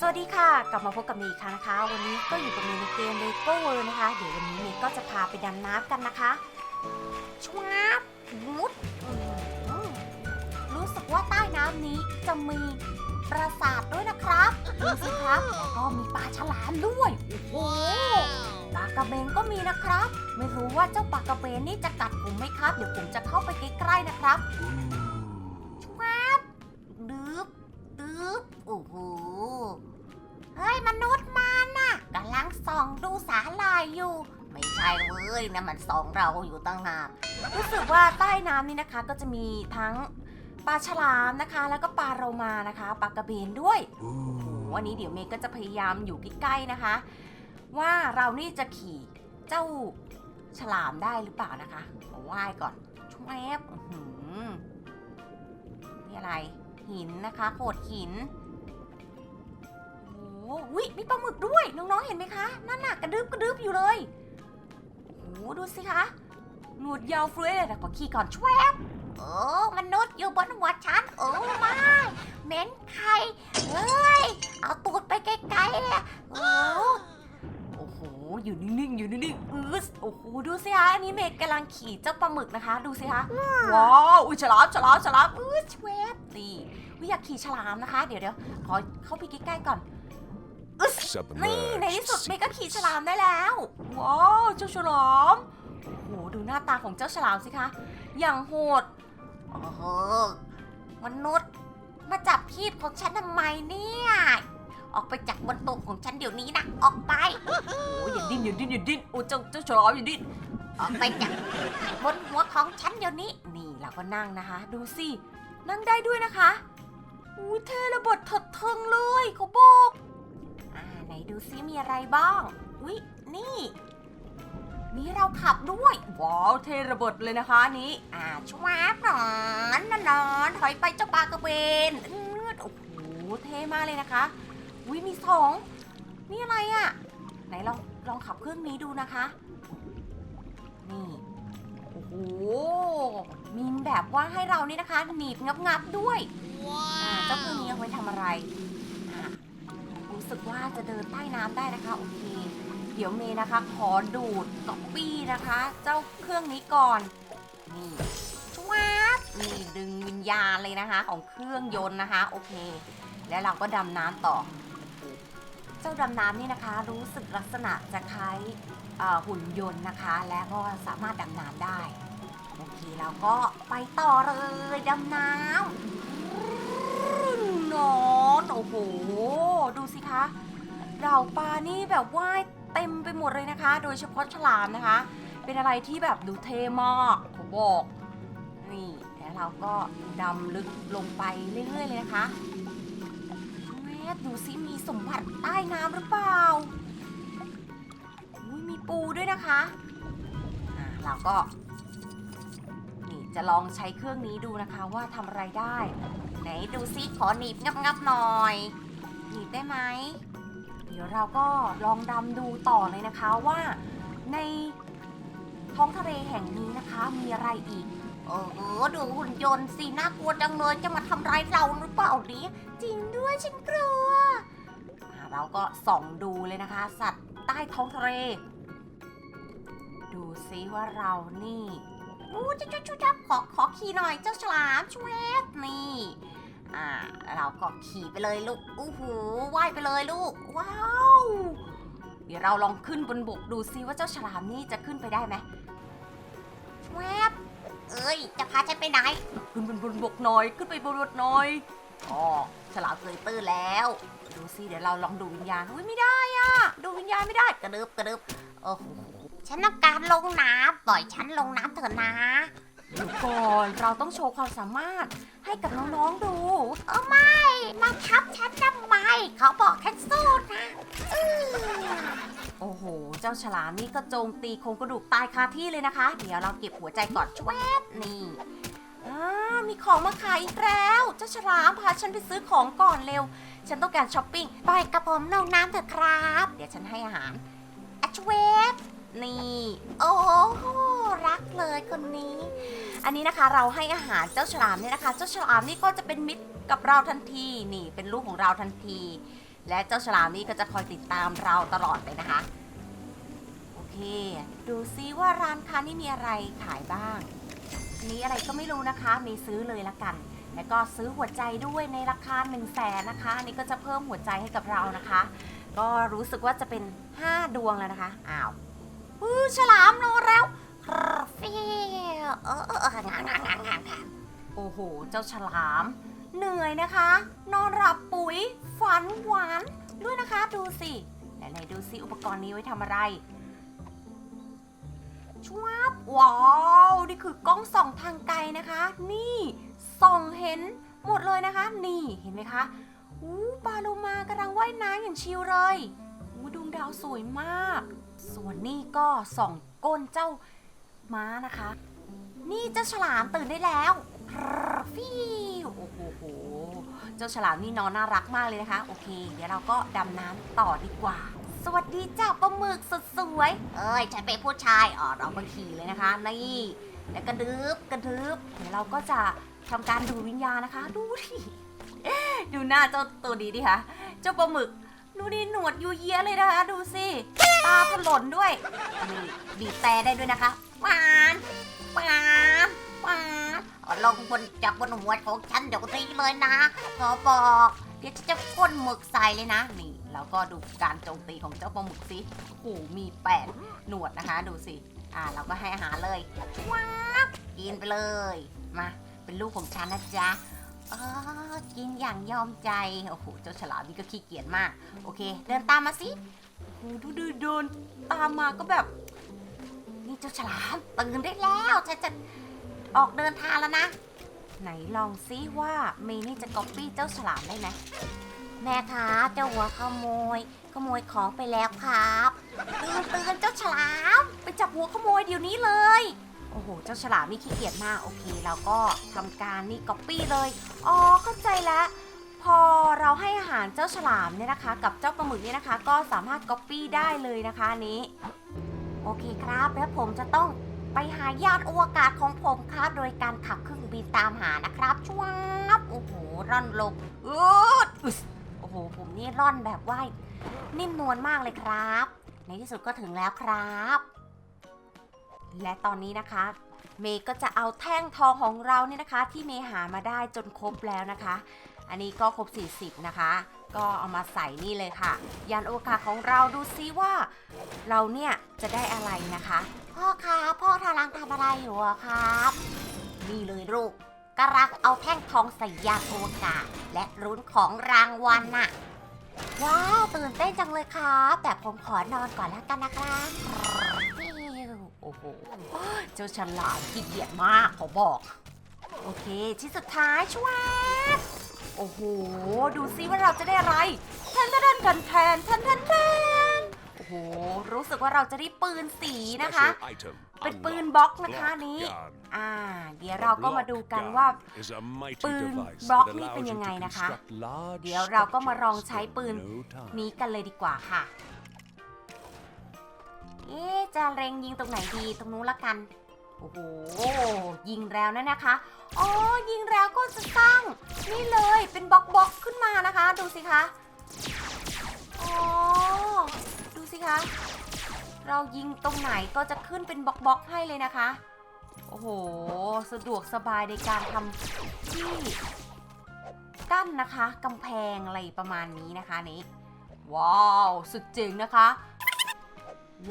สวัสดีค่ะ กลับมาพบกับเมย์อีกครั้งนะคะ วันนี้ก็อยู่กับเมย์ในเกม Lego World นะคะ เดี๋ยววันนี้เมย์ก็จะพาไปดำน้ำกันนะคะชวาบมุดอื้อหือรู้สึกว่าใต้น้ำนี้จะมีปราสาทด้วยนะครับดูสิครับแล้วก็มีปลาฉลามด้วยโอ้โหปลากระเบนก็มีนะครับ ไม่รู้ว่าเจ้าปลากระเบนนี่จะกัดผมไหมครับ เดี๋ยวผมจะเข้าไปใกล้ๆนะครับชวาบดึบดึบโอ้โห เฮ้ยมนุษย์มันน่ะกำลังส่องดูสาลายอยู่ ไม่ใช่เว้ยนะมันส่องเราอยู่ตั้งหากรู้สึกว่าใต้น้ำนี่นะคะก็จะมีทั้งปลาฉลามนะคะ แล้วก็ปลาโรมานะคะปลากระเบนด้วยโอ้โหวันนี้เดี๋ยวเมย์ก็จะพยายามอยู่ใกล้ๆนะคะ ว่าเรานี่จะขี่เจ้าฉลามได้หรือเปล่านะคะขอไหว้ก่อนช่วยแอบอื้อหือนี่อะไร หินนะคะโขดหินโอ้โหอุ๊ยมีปลาหมึกด้วย น้องๆ เห็นไหมคะ นั่นน่ะกระดึบกระดึบอยู่เลยโอ้โหดูสิคะ หนวดยาวเฟ้ยเลยแต่ขอขี่ก่อนชวบโอ้มนุษย์อยู่บนหัวฉัน โอ้ไม่เหม็นไข่เฮ้ย เอาตูดไปไกลๆเลยโอ้โอ้โห อยู่นิ่งๆ อยู่นิ่งๆอือโอ้โห ดูสิคะ อันนี้เมย์กำลังขี่เจ้าปลาหมึกนะคะ ดูสิคะ ว้าว อุ้ยฉลามฉลามฉลามอือชวบนี่วิอยากขี่ฉลามนะคะ เดี๋ยวเดี๋ยวขอเข้าไปใกล้ๆก่อน นี่ในที่สุดเมย์ก็ขี่ฉลามได้แล้ว ว้าวเจ้าฉลามโอ้โหดูหน้าตาของเจ้าฉลามสิคะ อย่างโหดโอ้โหมนุษย์ มาจับคีบของฉันทำไมเนี่ย ออกไปจากบนโต๊ะของฉันเดี๋ยวนี้นะ ออกไป โอ้ยอย่าดิ้นอย่าดิ้นอย่าดิ้นโอ้เจ้าเจ้าฉลามอย่าดิ้น ออกไปจากบนหัวของฉันเดี๋ยวนี้ นี่เราก็นั่งนะคะ ดูสิ นั่งได้ด้วยนะคะอู้เทระเบิดถัดเทิงเลยเขาบอกอ่าไหน ดูซิมีอะไรบ้างอุ๊ยนี่มีเราขับด้วย ว้าว เทระเบิดเลยนะคะอันนี้ อ่าชวาบหนอนนนอน ถอยไปเจ้าปลากระเบนอืดโอ้โห เท่มากเลยนะคะอุ๊ยมีสองนี่อะไรอะ่ะ ไหนลองลองขับเครื่องนี้ดูนะคะ นี่ โอ้โห มีแบบว่าให้เรานี่นะคะ หนีบงับงับๆด้วยอ่าเจ้าเครื่องนี้เอาไว้ทำอะไรอ่ารู้ สึกว่าจะเดินใต้น้ำได้นะคะโอเค เดี๋ยวเมย์นะคะ ขอดูดก๊อปปี้นะคะ เจ้าเครื่องนี้ก่อน นี่ชวบนี่ดึงวิญญาณเลยนะคะ ของเครื่องยนต์นะคะโอเค แล้วเราก็ดำน้ำต่อ เจ้าดำน้ำนี่นะคะ รู้สึกลักษณะจะคล้ายหุ่นยนต์นะคะ และก็สามารถดำน้ำได้ โอเคเราก็ไปต่อเลยดำน้ำ นอนโอ้โห ดูสิคะเหล่าปลานี่แบบว่ายเต็มไปหมดเลยนะคะ โดยเฉพาะฉลามนะคะ เป็นอะไรที่แบบดูเท่มากผมบอก นี่แล้วเราก็ดำลึกลงไปเรื่อยๆเลยนะคะแม่ดูสิมีสมบัติใต้น้ำหรือเปล่าอุ้ยมีปูด้วยนะคะอะเราก็ นี่จะลองใช้เครื่องนี้ดูนะคะว่าทำอะไรได้ ไหนดูซิขอหนีบงับงับหน่อย หนีบได้ไหม เดี๋ยวเราก็ลองดำดูต่อเลยนะคะว่าในท้องทะเลแห่งนี้นะคะมีอะไรอีกโอ้โหดูหุ่นยนต์สิน่ากลัวจังเลยจะมาทำร้ายเราหรือเปล่านี้จริงด้วยฉันกลัวเราก็ส่องดูเลยนะคะ สัตว์ใต้ท้องทะเล ดูซิว่าเรานี่อู้จุ๊จุ๊จุ๊จับขอขอขี่หน่อยเจ้าฉลามช่วยนี่ อ่าเราก็ขี่ไปเลยลูกอู้หูว่ายไปเลยลูก ว้าว เดี๋ยวเราลองขึ้นบนบกดูซิว่าเจ้าฉลามนี่จะขึ้นไปได้ไหมแวบเอ้ย จะพาฉันไปไหน ขึ้นบนบนบกหน่อย ขึ้นไปบนบกหน่อยอ๋อฉลามเคยตื้นแล้ว ดูซิเดี๋ยวเราลองดูวิญญาณอุ้ยไม่ได้อะดูวิญญาณไม่ได้กระดึบกระดึบโอ้โหฉันต้องการลงน้ำปล่อยฉันลงน้ำเถอะนะ เดี๋ยวก่อนเราต้องโชว์ความสามารถให้กับน้องๆดูเออไม่มาทับฉันทำไม เขาบอกแค่สู้นะอื้อโอ้โห เจ้าฉลามนี่ก็โจมตีโครงกระดูกตายคาที่เลยนะคะ เดี๋ยวเราเก็บหัวใจก่อนชวบนี่อ่ามีของมาขายอีกแล้ว เจ้าฉลามพาฉันไปซื้อของก่อนเร็ว ฉันต้องการช้อปปิ้ง ไปกับผมลงน้ำเถอะครับ เดี๋ยวฉันให้อาหารอะชวบนี่ โอ้โหรักเลยคนนี้ อันนี้นะคะเราให้อาหารเจ้าฉลามเนี่ยนะคะ เจ้าฉลามนี่ก็จะเป็นมิตรกับเราทันทีนี่เป็นลูกของเราทันที และเจ้าฉลามนี่ก็จะคอยติดตามเราตลอดเลยนะคะ โอเค ดูซิว่าร้านค้านี่มีอะไรขายบ้าง นี้อะไรก็ไม่รู้นะคะ มีซื้อเลยละกัน แล้วก็ซื้อหัวใจด้วยในราคา1นึ่งแสนนะคะอันนี้ก็จะเพิ่มหัวใจให้กับเรานะคะ ก็รู้สึกว่าจะเป็น 5 ดวงแล้วนะคะอ้าวปื้อฉลามนอนแล้ว เออเออเอองางางางางางโอ้โห เจ้าฉลาม เหนื่อยนะคะ นอนหลับปุ๋ย ฝันหวานด้วยนะคะ ดูสิไหนๆดูสิอุปกรณ์นี้ไว้ทำอะไรชวบว้าว นี่คือกล้องส่องทางไกลนะคะ นี่ส่องเห็นหมดเลยนะคะ นี่เห็นไหมคะอู้ปลาโลมากำลังว่ายน้ำอย่างชิลเลยอู้ดวงดาวสวยมาก ส่วนนี่ก็ส่องก้นเจ้าม้านะคะ นี่เจ้าฉลามตื่นได้แล้วฟิวโอ้โห เจ้าฉลามนี่นอนน่ารักมากเลยนะคะ โอเค เดี๋ยวเราก็ดำน้ำต่อดีกว่า สวัสดีจ้าปลาหมึกสดสวย เอ้ยฉันเป็นผู้ชายอ๋อเรามาขี่เลยนะคะ นี่ แล้วกระดึบกระดึบเดี๋ยวเราก็จะทำการดูวิญญาณนะคะ ดูดิดูหน้าเจ้าตัวดีดิคะเจ้าปลาหมึกดูดิหนวดยูเยียเลยนะคะ ดูสิตาถลนด้วยนี่บีบแต่ได้ด้วยนะคะหวาน หวานหวานเอาลงบนจับบนหัวของฉันเดี๋ยวนี้เลยนะ ขอบอกเดี๋ยวฉันจะพ่นหมึกใส่เลยนะ นี่ แล้วก็ดูการโจมตีของเจ้าปลาหมึกสิโอ้มีแปดหนวดนะคะ ดูสิ อ่า เราก็ให้อาหารเลยว้าวกินไปเลย มา เป็นลูกของฉันนะจ๊ะออกินอย่างยอมใจ โอ้โห เจ้าฉลามนี่ก็ขี้เกียจมาก โอเค เดินตามมาสิโอ้โหดูดูเดินตามมาก็แบบ เจ้าฉลามตื่นได้แล้วฉันจะออกเดินทางแล้วนะ ไหนลองซิว่าเมนี่จะก๊อปปี้เจ้าฉลามได้ไหมแม่คะเจ้าหัวขโมย ขโมยของไปแล้วครับตื่นตื่นเจ้าฉลาม ไปจับหัวขโมยเดี๋ยวนี้เลย โอ้โห เจ้าฉลามนี่ขี้เกียจมากโอเคเราก็ทำการนี่ก๊อปปี้เลยอ๋อเข้าใจแล้วพอเราให้อาหารเจ้าฉลามเนี่ยนะคะ กับเจ้าปลาหมึกเนี่ยนะคะ ก็สามารถก๊อปปี้ได้เลยนะคะนี้ โอเคครับ แล้วผมจะต้องไปหายานอวกาศของผมครับ โดยการขับเครื่องบินตามหานะครับชวบโอ้โหร่อนลงอืดโอ้โหผมนี่ร่อนแบบว่ายนิ่มนวลมากเลยครับ ในที่สุดก็ถึงแล้วครับ และตอนนี้นะคะ เมย์ก็จะเอาแท่งทองของเราเนี่ยนะคะ ที่เมย์หามาได้จนครบแล้วนะคะ อันนี้ก็ครบ 40 นะคะ ก็เอามาใส่นี่เลยค่ะ ยานอวกาศของเราดูซิว่า เราเนี่ยจะได้อะไรนะคะ พ่อคะพ่อกำลังทำอะไรอยู่อะครับ นี่เลยลูกกำลังเอาแท่งทองใส่ยานอวกาศและรุ้นของรางวัลน่ะ ว้าวตื่นเต้นจังเลยครับแต่ผมขอนอนก่อนแล้วกันนะครับฟิวโอ้โหเจ้าฉลามขี้เกียจมากขอบอก โอเคชิ้นสุดท้ายช่วย โอ้โห ดูซิว่าเราจะได้อะไรแทนแทนกันแทนแทนแทนแทนโอ้โห รู้สึกว่าเราจะได้ปืนสีนะคะ เป็นปืนบล็อกนะคะอันนี้ อ่า เดี๋ยวเราก็มาดูกันว่าปืนบล็อกนี่เป็นยังไงนะคะ เดี๋ยวเราก็มาลองใช้ปืนนี้กันเลยดีกว่าค่ะ เอ๊ะจะเร็งยิงตรงไหนดีตรงนู้นละกัน โอ้โห ยิงแล้วนะนะคะ อ๋อ ยิงแล้วก็จะสร้างนี่เลยเป็นบล็อกบล็อกขึ้นมานะคะ ดูสิคะ อ๋อ ดูสิคะ เรายิงตรงไหนก็จะขึ้นเป็นบล็อกบล็อกให้เลยนะคะ โอ้โห สะดวกสบายในการทำที่กั้นนะคะกำแพงอะไรประมาณนี้นะคะนี้ว้าว สุดเจ๋งนะคะ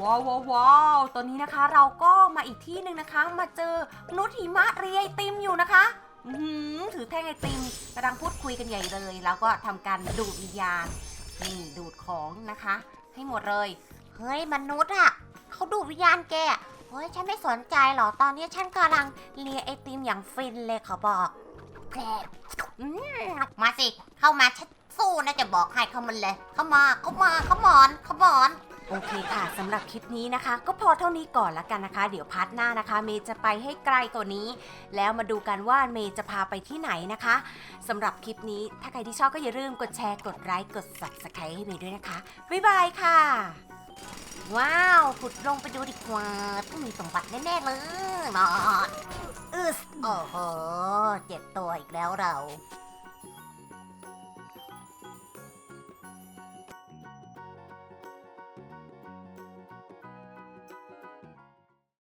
ว้าวว้าวตอนนี้นะคะเราก็มาอีกที่หนึ่งนะคะ มาเจอมนุษย์หิมะเรียไอติมอยู่นะคะถือแท่งไอติมกำลังพูดคุยกันใหญ่เลย แล้วก็ทำการดูดวิญญาณนี่ดูดของนะคะ ให้หมดเลย เฮ้ยมนุษย์อะเขาดูดวิญญาณแกอะเฮ้ยฉันไม่สนใจหรอตอนนี้ฉันกำลังเลียไอติมอย่างฟินเลยขอบอกแกอืมาสิเข้ามาฉันสู้นะจะบอกให้เขามาเลย เข้ามาเข้ามาเข้ามอนเข้ามอน โอเคค่ะสำหรับคลิปนี้นะคะ ก็พอเท่านี้ก่อนละกันนะคะ เดี๋ยวพาร์ทหน้านะคะ เมย์จะไปให้ไกลกว่านี้ แล้วมาดูกันว่าเมย์จะพาไปที่ไหนนะคะสำหรับคลิปนี้ถ้าใครที่ชอบก็อย่าลืมกดแชร์กดไลค์กด subscribe ให้เมย์ด้วยนะคะ บ๊ายบายค่ะ ว้าวขุดลงไปดูดีกว่าต้องมีสมบัติแน่ ๆ เลยนอนอึสโอ้โหเจ็บตัวอีกแล้วเรา